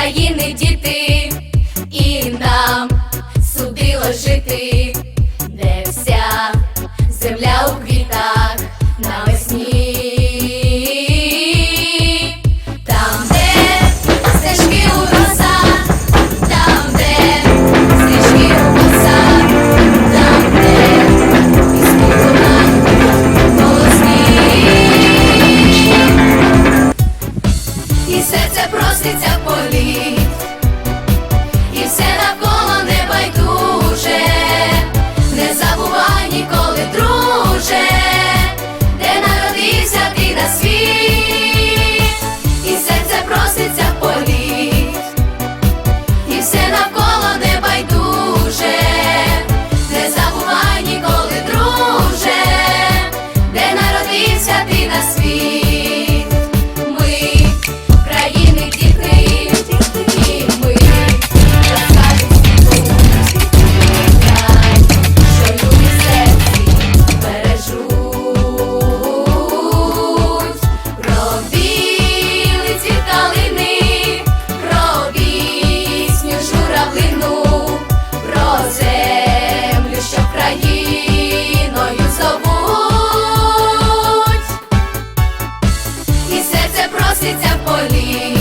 України діти, і нам судило жити, де вся земля у квітах. Holy.